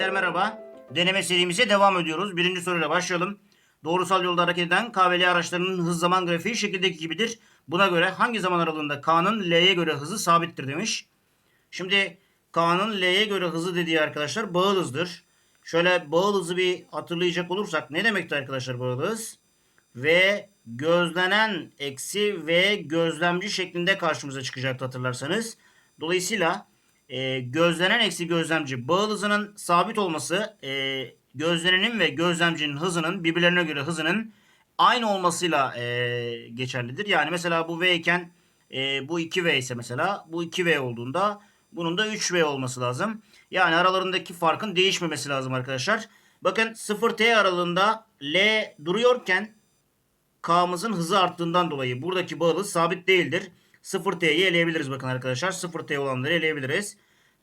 Gençler merhaba. Deneme serimize devam ediyoruz. Birinci soruyla başlayalım. Doğrusal yolda hareket eden KVL araçlarının hız zaman grafiği şekildeki gibidir. Buna göre hangi zaman aralığında K'nın L'ye göre hızı sabittir demiş. Şimdi K'nın L'ye göre hızı dediği arkadaşlar bağıl hızdır. Şöyle bağıl hızı bir hatırlayacak olursak ne demekti arkadaşlar bağıl hız? V gözlenen eksi V gözlemci şeklinde karşımıza çıkacaktı hatırlarsanız. Dolayısıyla e, gözlenen eksi gözlemci bağıl hızının sabit olması e, gözlenenin ve gözlemcinin hızının birbirlerine göre hızının aynı olmasıyla e, geçerlidir. Yani mesela bu V iken e, bu 2V ise mesela bu 2V olduğunda bunun da 3V olması lazım. Yani aralarındaki farkın değişmemesi lazım arkadaşlar. Bakın 0T aralığında L duruyorken K'mızın hızı arttığından dolayı buradaki bağlı sabit değildir. 0T'yi eleyebiliriz bakın arkadaşlar. 0T olanları eleyebiliriz.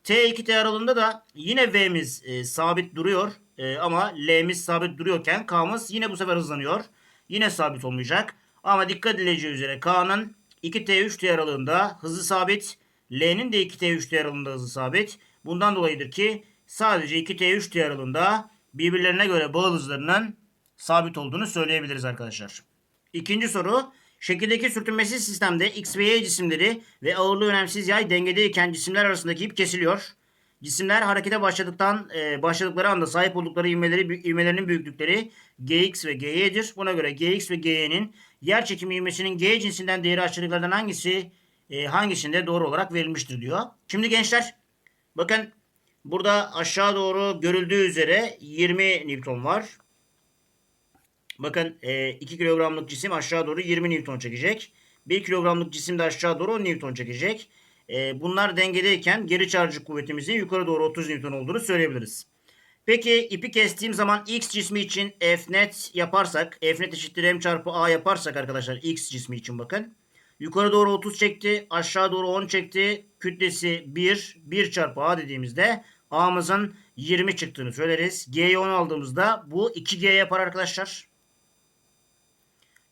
T2T aralığında da yine V'miz e, sabit duruyor. E, ama L'miz sabit duruyorken K'mız yine bu sefer hızlanıyor. Yine sabit olmayacak. Ama dikkat edileceği üzere K'nın 2T3T aralığında hızı sabit. L'nin de 2T3T aralığında hızı sabit. Bundan dolayıdır ki sadece 2T3T aralığında birbirlerine göre bağıl hızlarının sabit olduğunu söyleyebiliriz arkadaşlar. İkinci soru. Şekildeki sürtünmesiz sistemde X ve Y cisimleri ve ağırlığı önemsiz yay dengedeyken cisimler arasındaki ip kesiliyor. Cisimler harekete başladıktan e, başladıkları anda sahip oldukları ivmeleri, ivmelerinin büyüklükleri Gx ve Gy'dir. Buna göre Gx ve Gy'nin yer çekimi ivmesinin G cinsinden değeri aşağıdakilerden hangisi e, hangisinde doğru olarak verilmiştir diyor. Şimdi gençler bakın burada aşağı doğru görüldüğü üzere 20 Newton var. Bakın e, 2 kilogramlık cisim aşağı doğru 20 Newton çekecek. 1 kilogramlık cisim de aşağı doğru 10 Newton çekecek. E, bunlar dengedeyken geri çarjı kuvvetimizin yukarı doğru 30 Newton olduğunu söyleyebiliriz. Peki ipi kestiğim zaman X cismi için F net yaparsak F net eşittir M çarpı A yaparsak arkadaşlar X cismi için bakın. Yukarı doğru 30 çekti. Aşağı doğru 10 çekti. Kütlesi 1. 1 çarpı A dediğimizde A'mızın 20 çıktığını söyleriz. G'yi 10 aldığımızda bu 2G yapar arkadaşlar.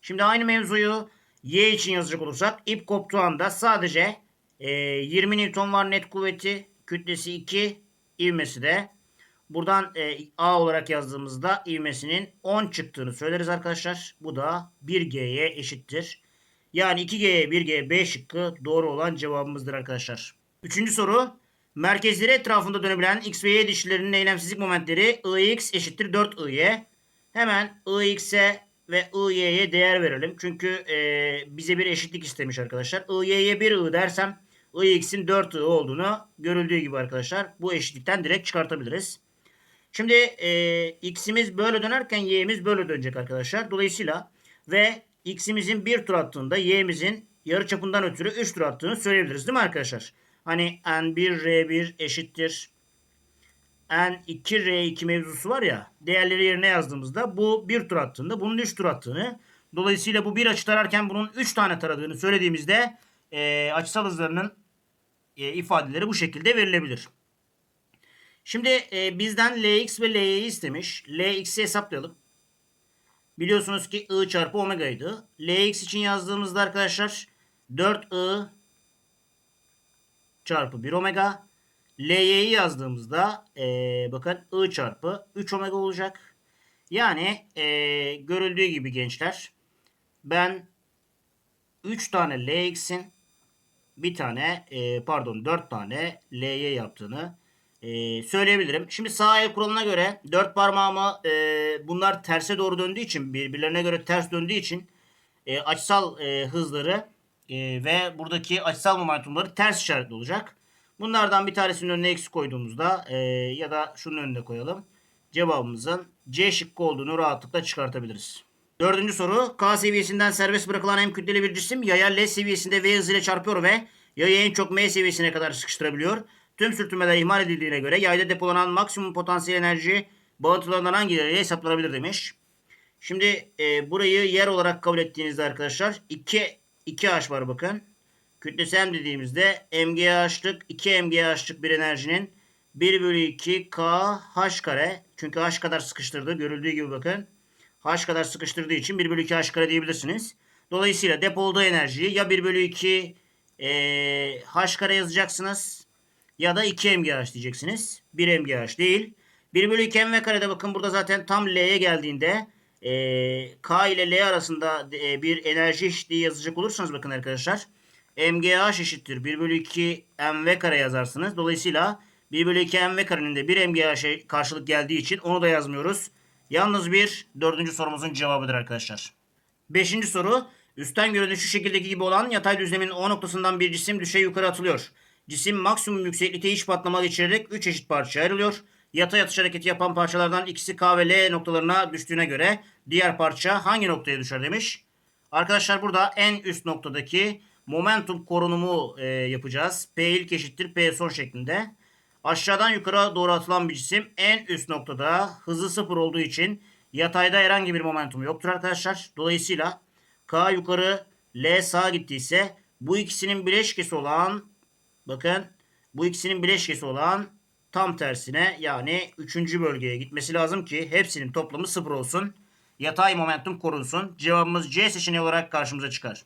Şimdi aynı mevzuyu Y için yazacak olursak ip koptuğu anda sadece e, 20 Newton var net kuvveti. Kütlesi 2. ivmesi de buradan e, A olarak yazdığımızda ivmesinin 10 çıktığını söyleriz arkadaşlar. Bu da 1G'ye eşittir. Yani 2G'ye 1G B şıkkı doğru olan cevabımızdır arkadaşlar. Üçüncü soru. Merkezleri etrafında dönebilen X ve Y dişlilerinin eylemsizlik momentleri Ix eşittir 4I'ye. Hemen Ix'e ve IY'ye değer verelim. Çünkü e, bize bir eşitlik istemiş arkadaşlar. IY'ye 1 I dersem IX'in 4 I olduğunu görüldüğü gibi arkadaşlar bu eşitlikten direkt çıkartabiliriz. Şimdi e, X'imiz böyle dönerken Y'miz böyle dönecek arkadaşlar. Dolayısıyla ve X'imizin 1 tur attığında Y'mizin yarı çapından ötürü 3 tur attığını söyleyebiliriz değil mi arkadaşlar? Hani N1 R1 eşittir N2R2 mevzusu var ya değerleri yerine yazdığımızda bu 1 tur attığında bunun 3 tur attığını dolayısıyla bu bir açı tararken bunun 3 tane taradığını söylediğimizde e, açısal hızlarının e, ifadeleri bu şekilde verilebilir. Şimdi e, bizden Lx ve Ly'yi istemiş. Lx'i hesaplayalım. Biliyorsunuz ki I çarpı omega'ydı. Lx için yazdığımızda arkadaşlar 4I çarpı 1 omega Ly'yi yazdığımızda e, bakın I çarpı 3 omega olacak. Yani e, görüldüğü gibi gençler ben 3 tane Lx'in bir tane e, pardon 4 tane Ly yaptığını e, söyleyebilirim. Şimdi sağ el kuralına göre 4 parmağımı e, bunlar terse doğru döndüğü için birbirlerine göre ters döndüğü için e, açısal e, hızları e, ve buradaki açısal momentumları ters işaretli olacak. Bunlardan bir tanesinin önüne eksi koyduğumuzda e, ya da şunun önüne koyalım. Cevabımızın C şıkkı olduğunu rahatlıkla çıkartabiliriz. Dördüncü soru. K seviyesinden serbest bırakılan hem kütleli bir cisim yaya L seviyesinde V hızıyla çarpıyor ve yayı en çok M seviyesine kadar sıkıştırabiliyor. Tüm sürtünmeler ihmal edildiğine göre yayda depolanan maksimum potansiyel enerji bağıntılarından hangileriyle hesaplanabilir demiş. Şimdi e, burayı yer olarak kabul ettiğinizde arkadaşlar 2 2H var bakın. Kütlesi M dediğimizde MGH'lık 2 MGH'lık bir enerjinin 1 bölü 2 K H kare. Çünkü H kadar sıkıştırdı. Görüldüğü gibi bakın. H kadar sıkıştırdığı için 1 bölü 2 H kare diyebilirsiniz. Dolayısıyla depoladığı enerjiyi ya 1 bölü 2 e, H kare yazacaksınız ya da 2 MGH diyeceksiniz. 1 MGH değil. 1 bölü 2 mv karede bakın burada zaten tam L'ye geldiğinde e, K ile L arasında e, bir enerji eşitliği yazacak olursanız bakın arkadaşlar. MGH eşittir 1 bölü 2 mv kare yazarsınız. Dolayısıyla 1 bölü 2 mv karenin de 1 MGH'e karşılık geldiği için onu da yazmıyoruz. Yalnız bir dördüncü sorumuzun cevabıdır arkadaşlar. Beşinci soru. Üstten görünüşü şekildeki gibi olan yatay düzlemin O noktasından bir cisim düşey yukarı atılıyor. Cisim maksimum yükseklikte iç patlama geçirerek 3 eşit parçaya ayrılıyor. Yatay atış hareketi yapan parçalardan ikisi K ve L noktalarına düştüğüne göre diğer parça hangi noktaya düşer demiş. Arkadaşlar burada en üst noktadaki momentum korunumu e, yapacağız. P ilk eşittir P son şeklinde. Aşağıdan yukarı doğru atılan bir cisim en üst noktada hızı sıfır olduğu için yatayda herhangi bir momentum yoktur arkadaşlar. Dolayısıyla K yukarı L sağa gittiyse bu ikisinin bileşkesi olan bakın bu ikisinin bileşkesi olan tam tersine yani 3. bölgeye gitmesi lazım ki hepsinin toplamı sıfır olsun. Yatay momentum korunsun. Cevabımız C seçeneği olarak karşımıza çıkar.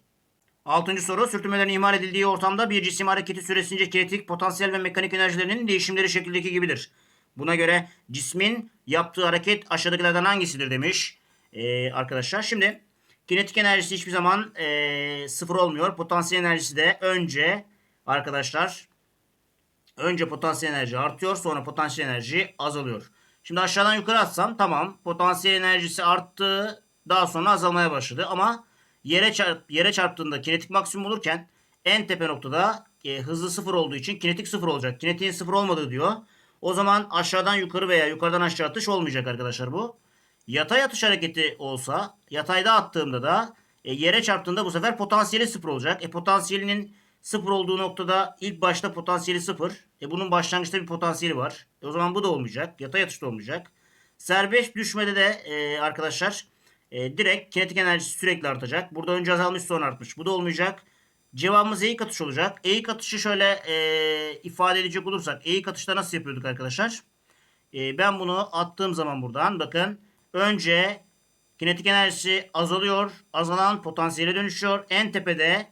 Altıncı soru sürtünmelerin ihmal edildiği ortamda bir cisim hareketi süresince kinetik, potansiyel ve mekanik enerjilerinin değişimleri şekildeki gibidir. Buna göre cismin yaptığı hareket aşağıdakilerden hangisidir demiş ee, arkadaşlar. Şimdi kinetik enerjisi hiçbir zaman ee, sıfır olmuyor. Potansiyel enerjisi de önce arkadaşlar önce potansiyel enerji artıyor sonra potansiyel enerji azalıyor. Şimdi aşağıdan yukarı atsam tamam potansiyel enerjisi arttı daha sonra azalmaya başladı ama yere çarp yere çarptığında kinetik maksimum olurken en tepe noktada e, hızlı sıfır olduğu için kinetik sıfır olacak. Kinetiğin sıfır olmadığı diyor. O zaman aşağıdan yukarı veya yukarıdan aşağı atış olmayacak arkadaşlar bu. Yatay atış hareketi olsa yatayda attığımda da e, yere çarptığında bu sefer potansiyeli sıfır olacak. E, potansiyelinin sıfır olduğu noktada ilk başta potansiyeli sıfır. E, bunun başlangıçta bir potansiyeli var. E, o zaman bu da olmayacak. Yatay atışta olmayacak. Serbest düşmede de e, arkadaşlar e, direkt kinetik enerjisi sürekli artacak. Burada önce azalmış sonra artmış. Bu da olmayacak. Cevabımız eğik atış olacak. Eğik atışı şöyle e, ifade edecek olursak. Eğik atışta nasıl yapıyorduk arkadaşlar? E, ben bunu attığım zaman buradan bakın. Önce kinetik enerjisi azalıyor. Azalan potansiyele dönüşüyor. En tepede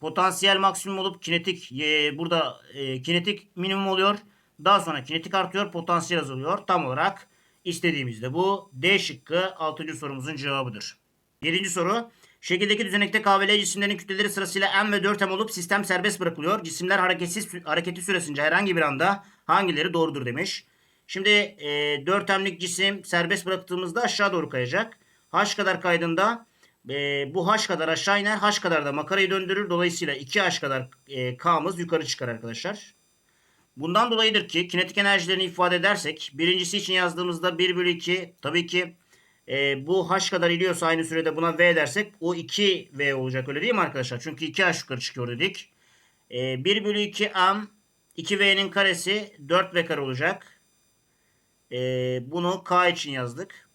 potansiyel maksimum olup kinetik e, burada e, kinetik minimum oluyor. Daha sonra kinetik artıyor. Potansiyel azalıyor. Tam olarak istediğimizde bu. D şıkkı 6. sorumuzun cevabıdır. 7. soru. Şekildeki düzenekte K ve L cisimlerin kütleleri sırasıyla M ve 4M olup sistem serbest bırakılıyor. Cisimler hareketsiz hareketi süresince herhangi bir anda hangileri doğrudur demiş. Şimdi e, 4M'lik cisim serbest bıraktığımızda aşağı doğru kayacak. H kadar kaydığında e, bu H kadar aşağı iner. H kadar da makarayı döndürür. Dolayısıyla 2H kadar e, K'mız yukarı çıkar arkadaşlar. Bundan dolayıdır ki kinetik enerjilerini ifade edersek birincisi için yazdığımızda 1 bölü 2 tabii ki e, bu h kadar iniyorsa aynı sürede buna v dersek o 2v olacak öyle değil mi arkadaşlar? Çünkü 2h yukarı çıkıyor dedik. E, 1 bölü 2 m 2v'nin karesi 4v kare olacak. E, bunu k için yazdık.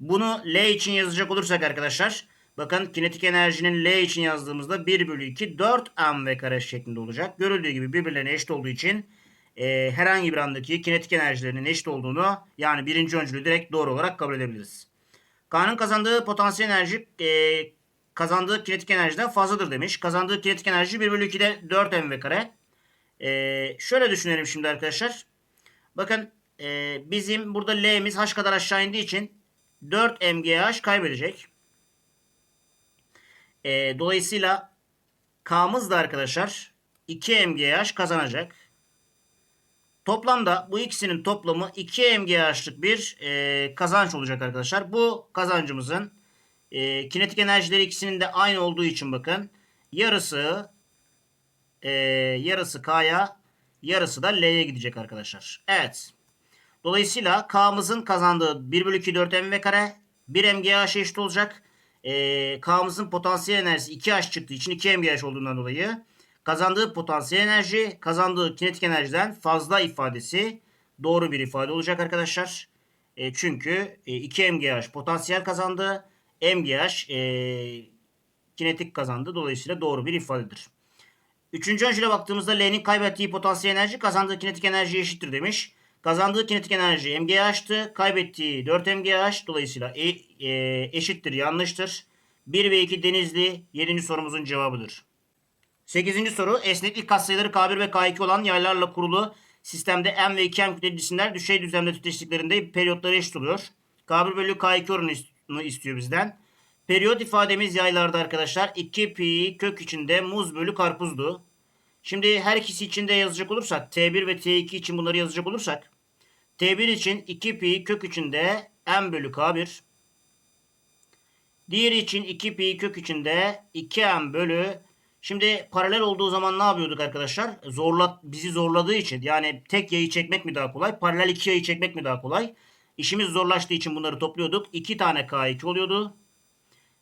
Bunu L için yazacak olursak arkadaşlar bakın kinetik enerjinin L için yazdığımızda 1 bölü 2 4 mv kare şeklinde olacak. Görüldüğü gibi birbirlerine eşit olduğu için e, herhangi bir andaki kinetik enerjilerinin eşit olduğunu yani birinci öncülü direkt doğru olarak kabul edebiliriz. K'nın kazandığı potansiyel enerji e, kazandığı kinetik enerjiden fazladır demiş. Kazandığı kinetik enerji 1 bölü 2'de 4 mv kare. E, şöyle düşünelim şimdi arkadaşlar. Bakın e, bizim burada L'miz H kadar aşağı indiği için 4 mgh kaybedecek. E, dolayısıyla K'mız da arkadaşlar 2 mgh kazanacak. Toplamda bu ikisinin toplamı 2 mgH'lık bir e, kazanç olacak arkadaşlar. Bu kazancımızın e, kinetik enerjileri ikisinin de aynı olduğu için bakın yarısı e, yarısı K'ya yarısı da L'ye gidecek arkadaşlar. Evet. Dolayısıyla K'mızın kazandığı 1 bölü 2 4 mv kare 1 mgh eşit olacak. E, K'mızın potansiyel enerjisi 2h çıktığı için 2 mgh olduğundan dolayı kazandığı potansiyel enerji kazandığı kinetik enerjiden fazla ifadesi doğru bir ifade olacak arkadaşlar. E, çünkü e, 2 mgh potansiyel kazandı. mgh e, kinetik kazandı. Dolayısıyla doğru bir ifadedir. Üçüncü öncüle baktığımızda L'nin kaybettiği potansiyel enerji kazandığı kinetik enerji eşittir demiş. Kazandığı kinetik enerji mgh'tı. Kaybettiği 4 mgh. Dolayısıyla e, e, eşittir yanlıştır. 1 ve 2 Denizli 7. sorumuzun cevabıdır. 8. soru esneklik katsayıları K1 ve K2 olan yaylarla kurulu Sistemde M ve 2M kütleli düşey düzlemde titreştiklerinde periyotları eşit oluyor. K1 bölü K2 oranını istiyor bizden. Periyot ifademiz yaylarda arkadaşlar 2 pi kök içinde muz bölü karpuzdu. Şimdi her ikisi için de yazacak olursak T1 ve T2 için bunları yazacak olursak T1 için 2 pi kök içinde M bölü K1 Diğeri için 2 pi kök içinde 2m bölü Şimdi paralel olduğu zaman ne yapıyorduk arkadaşlar? Zorla, bizi zorladığı için yani tek yayı çekmek mi daha kolay? Paralel iki yayı çekmek mi daha kolay? İşimiz zorlaştığı için bunları topluyorduk. 2 tane K2 oluyordu.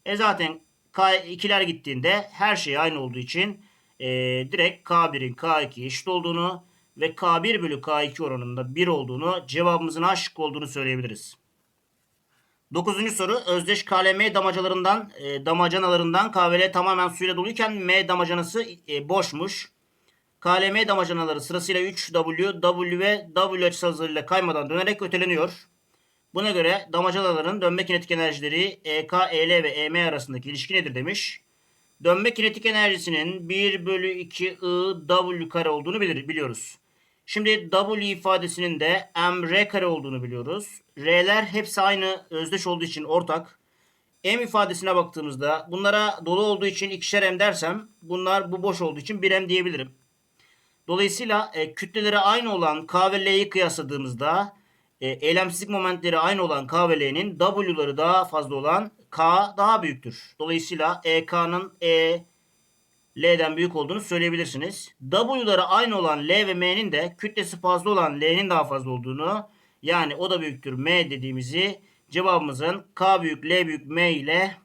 E zaten K2'ler gittiğinde her şey aynı olduğu için e, direkt K1'in K2'ye eşit olduğunu ve K1 bölü K2 oranında 1 olduğunu cevabımızın A şıkkı olduğunu söyleyebiliriz. Dokuzuncu soru özdeş KLM damacalarından e, damacanalarından KVL tamamen suyla doluyken M damacanası e, boşmuş. KLM damacanaları sırasıyla 3W, W ve W açısı hızıyla kaymadan dönerek öteleniyor. Buna göre damacanaların dönme kinetik enerjileri EK, EL ve EM arasındaki ilişki nedir demiş. Dönme kinetik enerjisinin 1 bölü 2 I W kare olduğunu bilir, biliyoruz. Şimdi W ifadesinin de mr kare olduğunu biliyoruz. R'ler hepsi aynı özdeş olduğu için ortak. M ifadesine baktığımızda bunlara dolu olduğu için ikişer M dersem bunlar bu boş olduğu için 1 M diyebilirim. Dolayısıyla e, kütleleri aynı olan K ve L'yi kıyasladığımızda e, eylemsizlik momentleri aynı olan K ve L'nin W'ları daha fazla olan K daha büyüktür. Dolayısıyla EK'nın E, L'den büyük olduğunu söyleyebilirsiniz. W'ları aynı olan L ve M'nin de kütlesi fazla olan L'nin daha fazla olduğunu yani o da büyüktür M dediğimizi cevabımızın K büyük L büyük M ile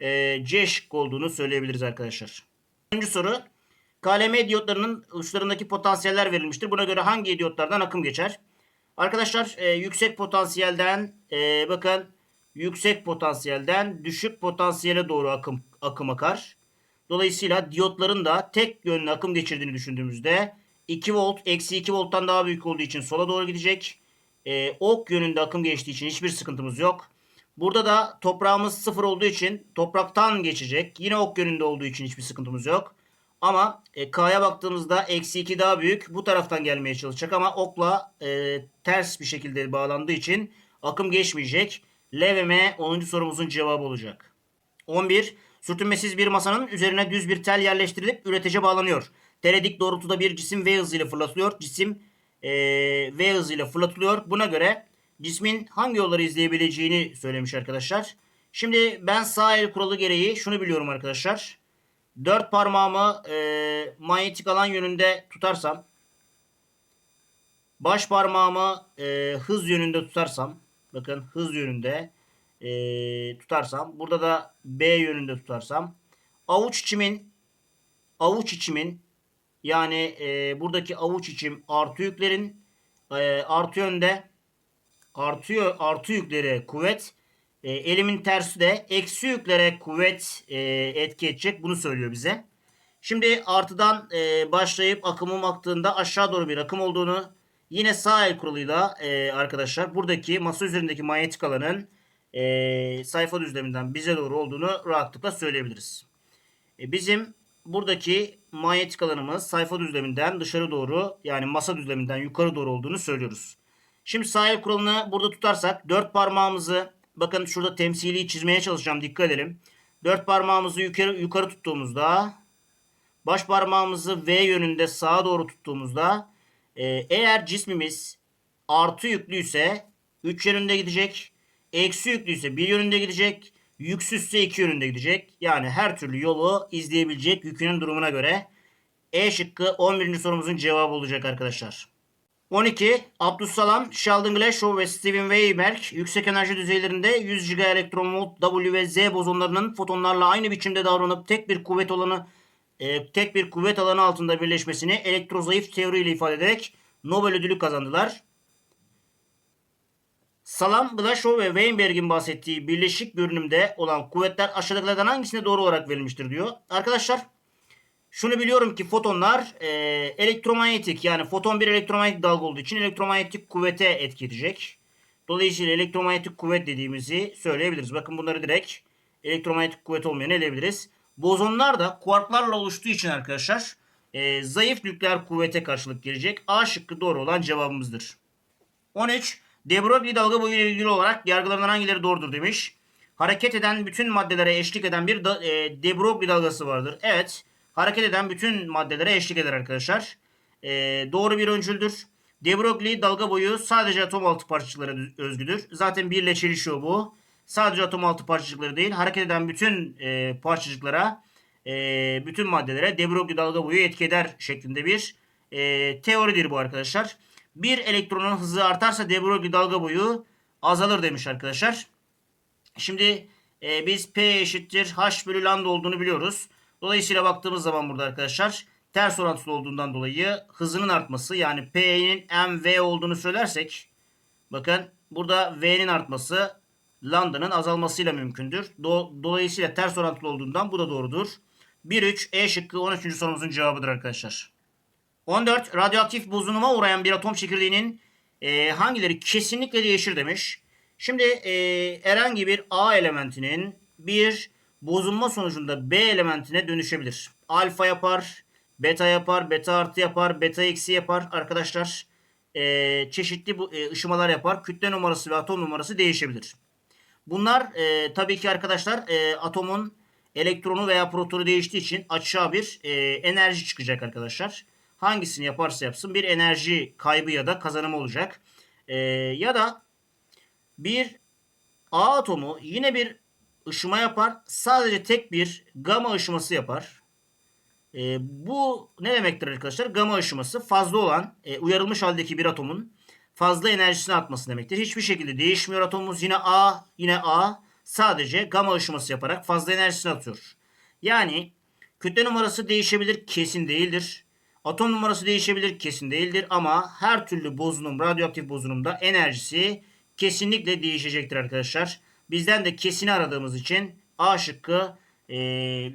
e, C şık olduğunu söyleyebiliriz arkadaşlar. Üçüncü soru. KLM diyotlarının uçlarındaki potansiyeller verilmiştir. Buna göre hangi diyotlardan akım geçer? Arkadaşlar e, yüksek potansiyelden e, bakın yüksek potansiyelden düşük potansiyele doğru akım akım akar. Dolayısıyla diyotların da tek yönlü akım geçirdiğini düşündüğümüzde 2 volt eksi 2 volttan daha büyük olduğu için sola doğru gidecek. Ee, ok yönünde akım geçtiği için hiçbir sıkıntımız yok. Burada da toprağımız sıfır olduğu için topraktan geçecek. Yine ok yönünde olduğu için hiçbir sıkıntımız yok. Ama e, K'ya baktığımızda eksi 2 daha büyük. Bu taraftan gelmeye çalışacak ama okla e, ters bir şekilde bağlandığı için akım geçmeyecek. L ve M 10. sorumuzun cevabı olacak. 11. Sürtünmesiz bir masanın üzerine düz bir tel yerleştirilip üretece bağlanıyor. Tele doğrultuda bir cisim V hızıyla fırlatılıyor. Cisim e, V hızıyla fırlatılıyor. Buna göre cismin hangi yolları izleyebileceğini söylemiş arkadaşlar. Şimdi ben sağ el kuralı gereği şunu biliyorum arkadaşlar. Dört parmağımı e, manyetik alan yönünde tutarsam baş parmağımı e, hız yönünde tutarsam bakın hız yönünde e, tutarsam burada da B yönünde tutarsam avuç içimin avuç içimin yani e, buradaki avuç içim artı yüklerin e, artı yönde artıyor artı yüklere kuvvet e, elimin tersi de eksi yüklere kuvvet e, etki edecek bunu söylüyor bize. Şimdi artıdan e, başlayıp akımım aktığında aşağı doğru bir akım olduğunu yine sağ el kuralıyla e, arkadaşlar buradaki masa üzerindeki manyetik alanın e, sayfa düzleminden bize doğru olduğunu rahatlıkla söyleyebiliriz. E, bizim buradaki manyetik alanımız sayfa düzleminden dışarı doğru yani masa düzleminden yukarı doğru olduğunu söylüyoruz. Şimdi sağ el kuralını burada tutarsak dört parmağımızı bakın şurada temsili çizmeye çalışacağım dikkat edelim. Dört parmağımızı yukarı, yukarı tuttuğumuzda baş parmağımızı V yönünde sağa doğru tuttuğumuzda e, eğer cismimiz artı yüklüyse 3 yönünde gidecek. Eksi yüklüyse bir yönünde gidecek. Yüksüzse iki yönünde gidecek. Yani her türlü yolu izleyebilecek yükünün durumuna göre. E şıkkı 11. sorumuzun cevabı olacak arkadaşlar. 12. Abdüssalam, Sheldon Glashow ve Steven Weinberg yüksek enerji düzeylerinde 100 giga elektronvolt W ve Z bozonlarının fotonlarla aynı biçimde davranıp tek bir kuvvet alanı e, tek bir kuvvet alanı altında birleşmesini elektrozayıf teoriyle ifade ederek Nobel ödülü kazandılar. Salam, Glashow ve Weinberg'in bahsettiği birleşik görünümde olan kuvvetler aşağıdakilerden hangisine doğru olarak verilmiştir diyor. Arkadaşlar şunu biliyorum ki fotonlar e, elektromanyetik yani foton bir elektromanyetik dalga olduğu için elektromanyetik kuvvete etki edecek. Dolayısıyla elektromanyetik kuvvet dediğimizi söyleyebiliriz. Bakın bunları direkt elektromanyetik kuvvet olmayan eleyebiliriz. Bozonlar da kuarklarla oluştuğu için arkadaşlar e, zayıf nükleer kuvvete karşılık gelecek. A şıkkı doğru olan cevabımızdır. 13. De Broglie dalga boyu ile ilgili olarak yargılarından hangileri doğrudur demiş. Hareket eden bütün maddelere eşlik eden bir da, e, De Broglie dalgası vardır. Evet. Hareket eden bütün maddelere eşlik eder arkadaşlar. E, doğru bir öncüldür. De Broglie dalga boyu sadece atom altı parçacıklara özgüdür. Zaten bir ile çelişiyor bu. Sadece atom altı parçacıkları değil, hareket eden bütün e, parçacıklara, e, bütün maddelere De Broglie dalga boyu etki eder şeklinde bir e, teoridir bu arkadaşlar. Bir elektronun hızı artarsa De Broglie dalga boyu azalır demiş arkadaşlar. Şimdi e, biz P eşittir H bölü lambda olduğunu biliyoruz. Dolayısıyla baktığımız zaman burada arkadaşlar ters orantılı olduğundan dolayı hızının artması yani P'nin mv olduğunu söylersek bakın burada V'nin artması lambdanın azalmasıyla mümkündür. Do- dolayısıyla ters orantılı olduğundan bu da doğrudur. 1-3 E şıkkı 13. sorumuzun cevabıdır arkadaşlar. 14. Radyoaktif bozuluma uğrayan bir atom çekirdeğinin e, hangileri kesinlikle değişir demiş. Şimdi e, herhangi bir A elementinin bir bozulma sonucunda B elementine dönüşebilir. Alfa yapar, beta yapar, beta artı yapar, beta eksi yapar arkadaşlar. E, çeşitli bu, e, ışımalar yapar. Kütle numarası ve atom numarası değişebilir. Bunlar e, tabii ki arkadaşlar e, atomun elektronu veya protonu değiştiği için açığa bir e, enerji çıkacak arkadaşlar. Hangisini yaparsa yapsın bir enerji kaybı ya da kazanımı olacak. E, ya da bir A atomu yine bir ışıma yapar. Sadece tek bir gama ışıması yapar. E, bu ne demektir arkadaşlar? Gama ışıması fazla olan e, uyarılmış haldeki bir atomun fazla enerjisini atması demektir. Hiçbir şekilde değişmiyor atomumuz. Yine A, yine A sadece gama ışıması yaparak fazla enerjisini atıyor. Yani kütle numarası değişebilir, kesin değildir. Atom numarası değişebilir, kesin değildir ama her türlü bozulum, radyoaktif bozulumda enerjisi kesinlikle değişecektir arkadaşlar. Bizden de kesini aradığımız için A şıkkı e,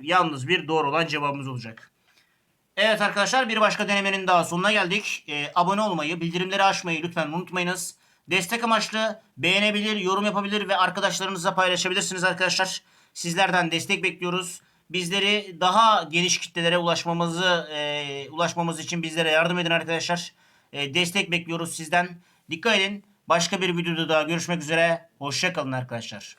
yalnız bir doğru olan cevabımız olacak. Evet arkadaşlar bir başka denemenin daha sonuna geldik. Ee, abone olmayı, bildirimleri açmayı lütfen unutmayınız. Destek amaçlı beğenebilir, yorum yapabilir ve arkadaşlarınızla paylaşabilirsiniz arkadaşlar. Sizlerden destek bekliyoruz. Bizleri daha geniş kitlelere ulaşmamızı e, ulaşmamız için bizlere yardım edin arkadaşlar. E, destek bekliyoruz sizden. Dikkat edin. Başka bir videoda daha görüşmek üzere. Hoşçakalın arkadaşlar.